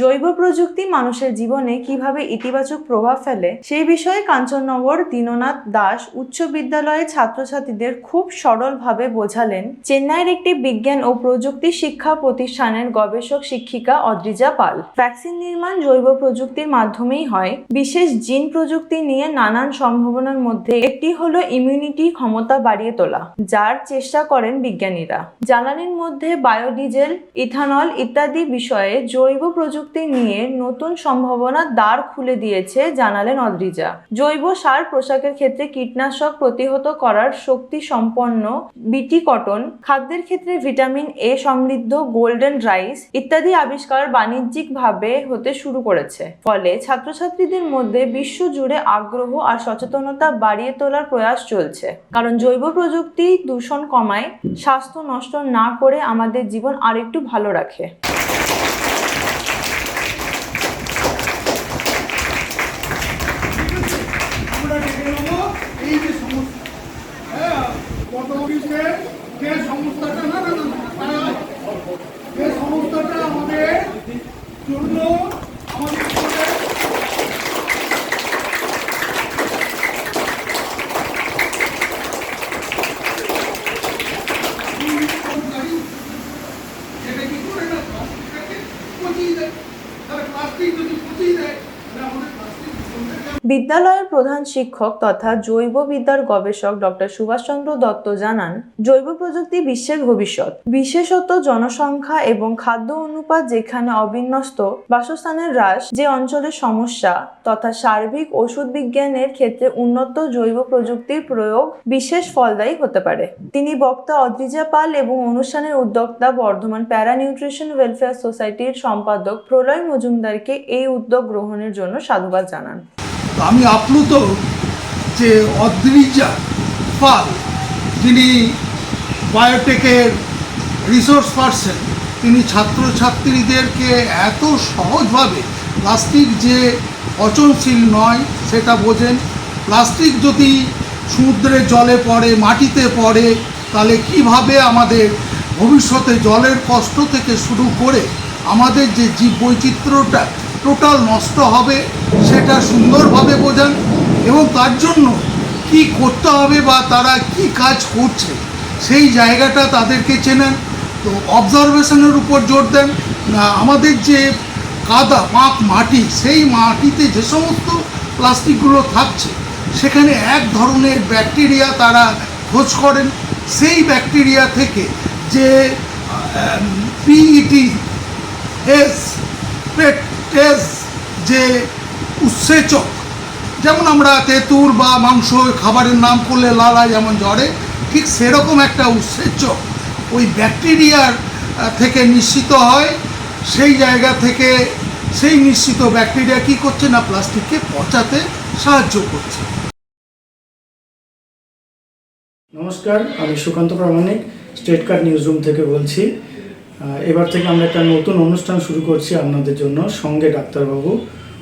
জৈব প্রযুক্তি মানুষের জীবনে কীভাবে ইতিবাচক প্রভাব ফেলে, সেই বিষয়ে কাঞ্চননগর দীননাথ দাস উচ্চ বিদ্যালয়ের ছাত্রছাত্রীদের খুব সরলভাবে বোঝালেন। চেন্নাইয়ের একটি বিজ্ঞান ও প্রযুক্তি শিক্ষা প্রতিষ্ঠানের গবেষক শিক্ষিকা অদ্রিজা পাল। ভ্যাকসিন নির্মাণ জৈব প্রযুক্তির মাধ্যমেই হয়। বিশেষ জিন প্রযুক্তি নিয়ে নানান সম্ভাবনার মধ্যে একটি হলো ইমিউনিটি ক্ষমতা বাড়িয়ে তোলা, যার চেষ্টা করেন বিজ্ঞানীরা। জ্বালানির মধ্যে বায়োডিজেল, ইথানল ইত্যাদি বিষয়ে জৈব প্রযুক্তি নিয়ে নতুন সম্ভাবনার দ্বার খুলে দিয়েছে, জানালেন অদ্রিজা। জৈব সার পোশাকের ক্ষেত্রে কীটনাশক প্রতিহত করার শক্তি সম্পন্ন বিটি কটন, খাদ্যের ক্ষেত্রে ভিটামিন এ সমৃদ্ধ গোল্ডেন রাইস ইত্যাদি আবিষ্কার বাণিজ্যিকভাবে হতে শুরু করেছে। ফলে ছাত্রছাত্রীদের মধ্যে বিশ্ব জুড়ে আগ্রহ আর সচেতনতা বাড়িয়ে তোলার প্রয়াস চলছে। কারণ জৈব প্রযুক্তি দূষণ কমায়, স্বাস্থ্য নষ্ট না করে আমাদের জীবন আরেকটু ভালো রাখে। এই যে সমস্যা হ্যাঁ কত যে সংস্থাটা না না না, যে সংস্থাটা আমাদের জন্য আমাদের করে সেটা কি করে না প্লাস্টিকটাকে পচিয়ে দেয় তাহলে প্লাস্টিক যদি পচিয়ে দেয় তাহলে আমাদের প্লাস্টিক দূষণটাকে বিদ্যালয়ের প্রধান শিক্ষক তথা জৈব বিদ্যার গবেষক ডক্টর সুভাষচন্দ্র দত্ত জানান, জৈব প্রযুক্তি বিশ্বের ভবিষ্যৎ। বিশেষত জনসংখ্যা এবং খাদ্য অনুপাত যেখানে অবিন্যস্ত, বাসস্থানের হ্রাস, যে অঞ্চলের সমস্যা, তথা সার্বিক ওষুধ বিজ্ঞানের ক্ষেত্রে উন্নত জৈব প্রযুক্তির প্রয়োগ বিশেষ ফলদায়ী হতে পারে। তিনি বক্তা অদ্রিজা পাল এবং অনুষ্ঠানের উদ্যোক্তা বর্ধমান প্যারা নিউট্রিশন ওয়েলফেয়ার সোসাইটির সম্পাদক প্রলয় মজুমদারকে এই উদ্যোগ গ্রহণের জন্য সাধুবাদ জানান। আমি আপ্লুত যে অদ্রিজা পাল, যিনি বায়োটেকের রিসোর্স পার্সন তিনি ছাত্রছাত্রীদেরকে এত সহজভাবে প্লাস্টিক যে পচনশীল নয় সেটা বোঝেন। প্লাস্টিক যদি সমুদ্রে জলে পড়ে, মাটিতে পড়ে, তাহলে কীভাবে আমাদের ভবিষ্যতে জলের কষ্ট থেকে শুরু করে আমাদের যে জীব বৈচিত্র্যটা টোটাল নষ্ট হবে সেটা সুন্দরভাবে বোঝান এবং তার জন্য কি করতে হবে বা তারা কি কাজ করছে সেই জায়গাটা তাদেরকে চেনেন। তো অবজারভেশনের উপর জোর দেন। আমাদের যে কাদা, পাক মাটি, সেই মাটিতে যে সমস্ত প্লাস্টিকগুলো থাকছে, সেখানে এক ধরনের ব্যাকটেরিয়া তারা খোঁজ করেন। সেই ব্যাকটেরিয়া থেকে যে পিইটি এস পেটেস যে উৎসেচক যেমন আমরা তেঁতুল বা মাংস খাবারের নাম করলে লালা যেমন জ্বরে, ঠিক সেরকম একটা উৎসেচক ওই ব্যাকটেরিয়ার থেকে নিশ্চিত হয়, সেই জায়গা থেকে সেই নিশ্চিত ব্যাকটেরিয়া কি করছে না প্লাস্টিককে পচাতে সাহায্য করছে। নমস্কার, আমি Sukanta Pramanik, state card news room থেকে বলছি। এবার থেকে আমরা একটা নতুন অনুষ্ঠান শুরু করছি আপনাদের জন্য, সঙ্গে ডাক্তারবাবু।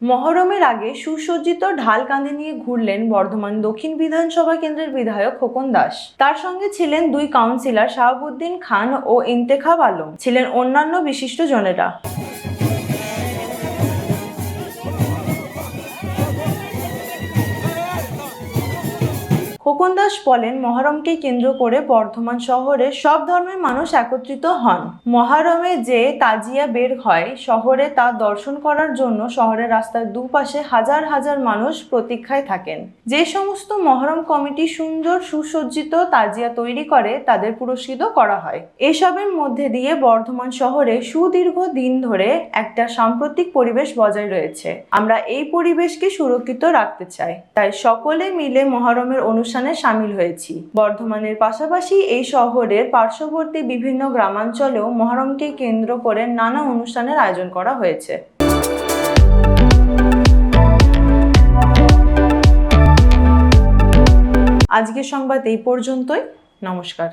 মহরমের আগে সুসজ্জিত ঢাল কাঁধে নিয়ে ঘুরলেন বর্ধমান দক্ষিণ বিধানসভা কেন্দ্রের বিধায়ক খোকন দাস। তার সঙ্গে ছিলেন দুই কাউন্সিলর শাহাবুদ্দিন খান ও ইন্তেখাব আলম। ছিলেন অন্যান্য বিশিষ্ট জনেরা। খোকন দাস বলেন, মহরমকে কেন্দ্র করে বর্ধমান শহরে সব ধর্মের মানুষ একত্রিত হন। মহরমে যে তাজিয়া বের হয়, শহরে তা দর্শন করার জন্য শহরের রাস্তার দুপাশে হাজার হাজার মানুষ প্রতীক্ষায় থাকেন। যে সমস্ত মহরম কমিটি সুন্দর সুসজ্জিত তাজিয়া তৈরি করে, তাদের পুরস্কৃত করা হয়। এসবের মধ্যে দিয়ে বর্ধমান শহরে সুদীর্ঘ দিন ধরে একটা সাম্প্রতিক পরিবেশ বজায় রয়েছে। আমরা এই পরিবেশকে সুরক্ষিত রাখতে চাই। তাই সকলে মিলে মহরমের অনুষ্ঠান অনুষ্ঠানে সামিল হয়েছি। বর্ধমানের পাশাপাশি এই শহরের পার্শ্ববর্তী বিভিন্ন গ্রামাঞ্চলেও মহরমকে কেন্দ্র করে নানা অনুষ্ঠানের আয়োজন করা হয়েছে। আজকের সংবাদ এই পর্যন্তই। নমস্কার।